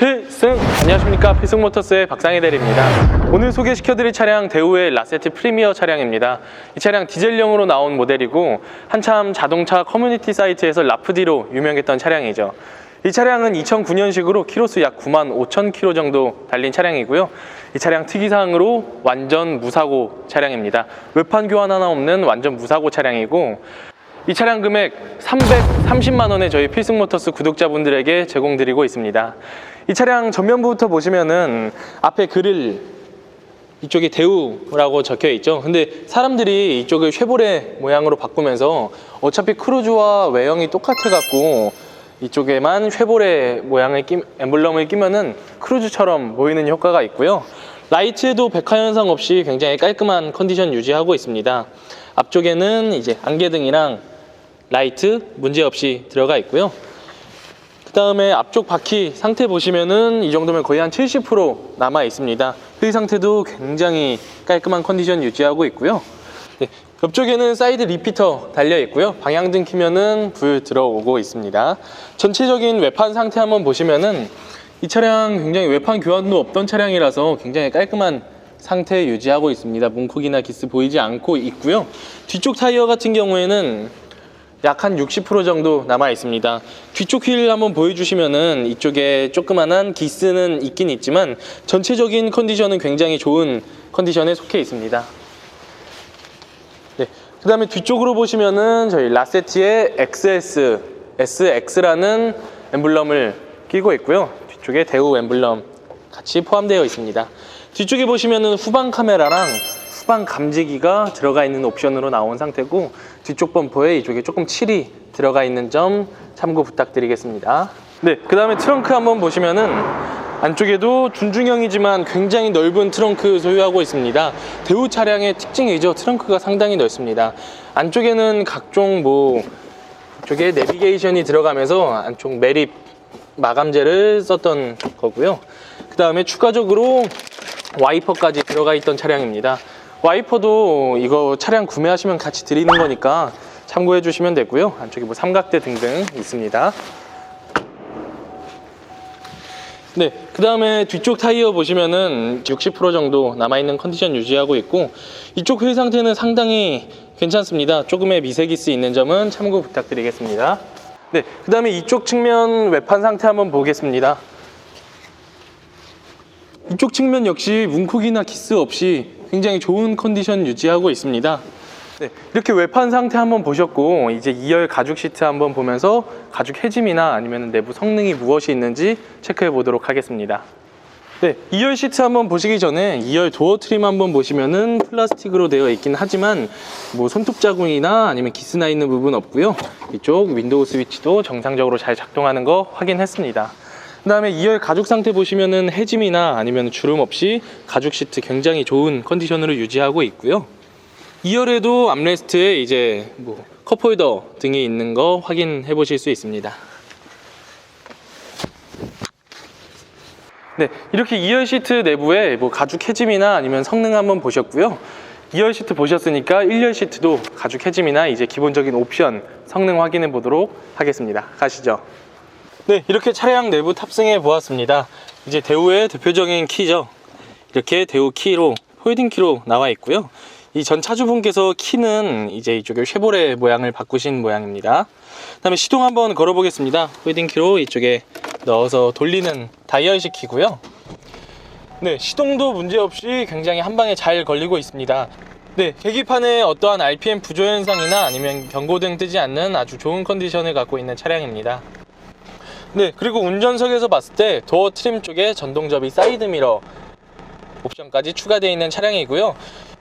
필승! 안녕하십니까. 필승모터스의 박상희 대리입니다. 오늘 소개시켜드릴 차량 대우의 라세트 프리미어 차량입니다. 이 차량 디젤용으로 나온 모델이고 한참 자동차 커뮤니티 사이트에서 라프디로 유명했던 차량이죠 이 차량은 2009년식으로 키로수 약 9만 5천 킬로 정도 달린 차량이고요 이 차량 특이사항으로 완전 무사고 차량입니다 외판 교환 하나 없는 완전 무사고 차량이고 이 차량 금액 330만 원에 저희 필승모터스 구독자분들에게 제공드리고 있습니다. 이 차량 전면부부터 보시면은 앞에 그릴 이쪽에 대우라고 적혀 있죠. 근데 사람들이 이쪽을 쉐보레 모양으로 바꾸면서 어차피 크루즈와 외형이 똑같아 갖고 이쪽에만 쉐보레 모양의 끼, 엠블럼을 끼면은 크루즈처럼 보이는 효과가 있고요. 라이트에도 백화 현상 없이 굉장히 깔끔한 컨디션 유지하고 있습니다. 앞쪽에는 이제 안개등이랑 라이트 문제 없이 들어가 있고요. 그 다음에 앞쪽 바퀴 상태 보시면은 이 정도면 거의 한 70% 남아 있습니다. 휠 상태도 굉장히 깔끔한 컨디션 유지하고 있고요. 네, 옆쪽에는 사이드 리피터 달려 있고요. 방향등 키면은 불 들어오고 있습니다. 전체적인 외판 상태 한번 보시면은 이 차량 굉장히 외판 교환도 없던 차량이라서 굉장히 깔끔한 상태 유지하고 있습니다. 문콕이나 기스 보이지 않고 있고요. 뒤쪽 타이어 같은 경우에는 약 한 60% 정도 남아 있습니다. 뒤쪽 휠 한번 보여주시면은 이쪽에 조그만한 기스는 있긴 있지만 전체적인 컨디션은 굉장히 좋은 컨디션에 속해 있습니다. 네. 그 다음에 뒤쪽으로 보시면은 저희 라세티의 XS, SX라는 엠블럼을 끼고 있고요. 뒤쪽에 대우 엠블럼 같이 포함되어 있습니다. 뒤쪽에 보시면은 후방 카메라랑 후방 감지기가 들어가 있는 옵션으로 나온 상태고 뒤쪽 범퍼에 이쪽에 조금 칠이 들어가 있는 점 참고 부탁드리겠습니다. 네, 그 다음에 트렁크 한번 보시면은 안쪽에도 준중형이지만 굉장히 넓은 트렁크 소유하고 있습니다. 대우 차량의 특징이죠. 트렁크가 상당히 넓습니다. 안쪽에는 각종 뭐 이쪽에 내비게이션이 들어가면서 안쪽 매립 마감재를 썼던 거고요. 그 다음에 추가적으로 와이퍼까지 들어가 있던 차량입니다. 와이퍼도 이거 차량 구매하시면 같이 드리는 거니까 참고해 주시면 되고요. 안쪽에 뭐 삼각대 등등 있습니다. 네, 그 다음에 뒤쪽 타이어 보시면은 60% 정도 남아있는 컨디션 유지하고 있고 이쪽 휠 상태는 상당히 괜찮습니다. 조금의 미세기스 있는 점은 참고 부탁드리겠습니다. 네, 그 다음에 이쪽 측면 외판 상태 한번 보겠습니다. 이쪽 측면 역시 문콕이나 기스 없이 굉장히 좋은 컨디션 유지하고 있습니다. 네, 이렇게 외판 상태 한번 보셨고 이제 2열 가죽 시트 한번 보면서 가죽 해짐이나 아니면 내부 성능이 무엇이 있는지 체크해 보도록 하겠습니다. 네, 2열 시트 한번 보시기 전에 2열 도어 트림 한번 보시면은 플라스틱으로 되어 있긴 하지만 뭐 손톱 자국이나 아니면 기스 나 있는 부분 없고요. 이쪽 윈도우 스위치도 정상적으로 잘 작동하는 거 확인했습니다. 그 다음에 2열 가죽 상태 보시면은 해짐이나 아니면 주름 없이 가죽 시트 굉장히 좋은 컨디션으로 유지하고 있고요. 2열에도 암레스트에 이제 뭐 컵홀더 등이 있는 거 확인해 보실 수 있습니다. 네, 이렇게 2열 시트 내부에 뭐 가죽 해짐이나 아니면 성능 한번 보셨고요. 2열 시트 보셨으니까 1열 시트도 가죽 해짐이나 이제 기본적인 옵션 성능 확인해 보도록 하겠습니다. 가시죠. 네, 이렇게 차량 내부 탑승해 보았습니다. 이제 대우의 대표적인 키죠. 이렇게 대우 키로 홀딩 키로 나와 있고요. 이 전 차주분께서 키는 이제 이쪽에 쉐보레 모양을 바꾸신 모양입니다. 그 다음에 시동 한번 걸어보겠습니다. 홀딩 키로 이쪽에 넣어서 돌리는 다이얼식 키고요. 네, 시동도 문제없이 굉장히 한 방에 잘 걸리고 있습니다. 네, 계기판에 어떠한 RPM 부조 현상이나 아니면 경고등 뜨지 않는 아주 좋은 컨디션을 갖고 있는 차량입니다. 네, 그리고 운전석에서 봤을 때 도어 트림 쪽에 전동 접이 사이드 미러 옵션까지 추가되어 있는 차량이고요.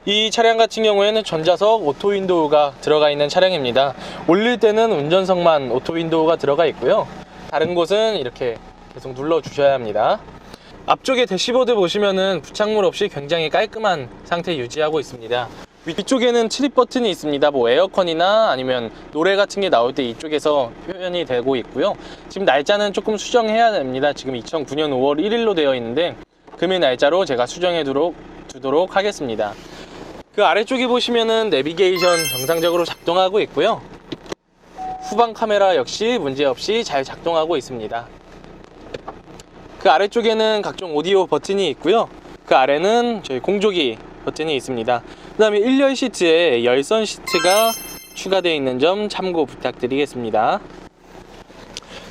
이 차량 같은 경우에는 전자석 오토 윈도우가 들어가 있는 차량입니다. 올릴 때는 운전석만 오토 윈도우가 들어가 있고요. 다른 곳은 이렇게 계속 눌러 주셔야 합니다. 앞쪽에 대시보드 보시면은 부착물 없이 굉장히 깔끔한 상태 유지하고 있습니다. 위쪽에는 트립 버튼이 있습니다. 뭐 에어컨이나 아니면 노래 같은 게 나올 때 이쪽에서 표현이 되고 있고요. 지금 날짜는 조금 수정해야 됩니다. 지금 2009년 5월 1일로 되어 있는데 금일 날짜로 제가 수정해 두도록, 두도록 하겠습니다. 그 아래쪽에 보시면은 내비게이션 정상적으로 작동하고 있고요. 후방 카메라 역시 문제없이 잘 작동하고 있습니다. 그 아래쪽에는 각종 오디오 버튼이 있고요. 그 아래는 저희 공조기 버튼이 있습니다. 그 다음에 1열 시트에 열선 시트가 추가되어 있는 점 참고 부탁드리겠습니다.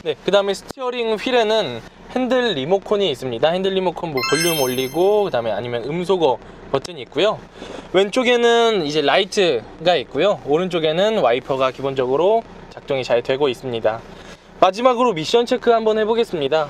네, 그 다음에 스티어링 휠에는 핸들 리모컨이 있습니다. 핸들 리모컨 뭐 볼륨 올리고 그 다음에 아니면 음소거 버튼이 있고요. 왼쪽에는 이제 라이트가 있고요. 오른쪽에는 와이퍼가 기본적으로 작동이 잘 되고 있습니다. 마지막으로 미션 체크 한번 해보겠습니다.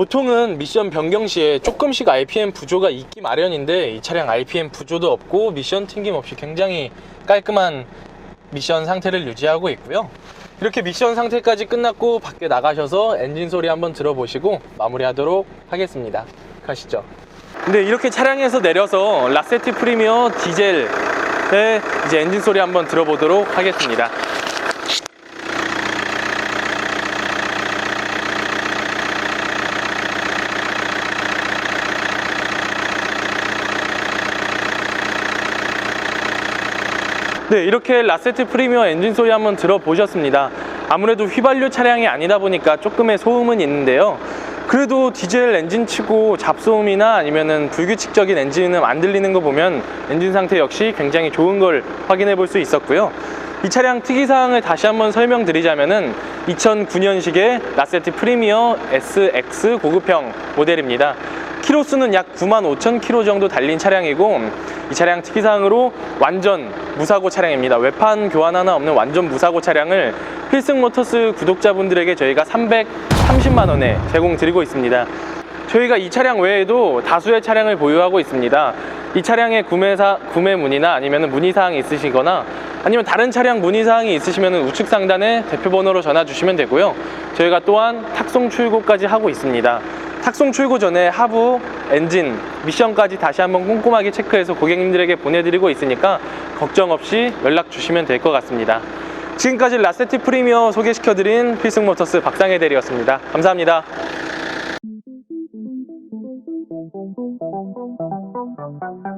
보통은 미션 변경 시에 조금씩 RPM 부조가 있기 마련인데 이 차량 RPM 부조도 없고 미션 튕김없이 굉장히 깔끔한 미션 상태를 유지하고 있고요. 이렇게 미션 상태까지 끝났고 밖에 나가셔서 엔진 소리 한번 들어보시고 마무리하도록 하겠습니다. 가시죠. 근데 이렇게 차량에서 내려서 라세티 프리미어 디젤의 이제 엔진 소리 한번 들어보도록 하겠습니다. 네, 이렇게 라세트 프리미어 엔진 소리 한번 들어보셨습니다. 아무래도 휘발유 차량이 아니다 보니까 조금의 소음은 있는데요. 그래도 디젤 엔진 치고 잡소음이나 아니면은 불규칙적인 엔진음 안 들리는 거 보면 엔진 상태 역시 굉장히 좋은 걸 확인해 볼 수 있었고요. 이 차량 특이사항을 다시 한번 설명드리자면은 2009년식의 라세트 프리미어 SX 고급형 모델입니다. 키로수는 약 9만 5천 킬로 정도 달린 차량이고 이 차량 특이사항으로 완전 무사고 차량입니다. 외판 교환 하나 없는 완전 무사고 차량을 필승 모터스 구독자분들에게 저희가 330만 원에 제공드리고 있습니다. 저희가 이 차량 외에도 다수의 차량을 보유하고 있습니다. 이 차량의 구매사, 구매 문의나 아니면 문의사항이 있으시거나 아니면 다른 차량 문의사항이 있으시면 우측 상단에 대표번호로 전화 주시면 되고요. 저희가 또한 탁송 출고까지 하고 있습니다. 탁송 출고 전에 하부, 엔진, 미션까지 다시 한번 꼼꼼하게 체크해서 고객님들에게 보내드리고 있으니까 걱정 없이 연락 주시면 될 것 같습니다. 지금까지 라세티 프리미어 소개시켜드린 필승모터스 박상혜 대리였습니다. 감사합니다. Thank you.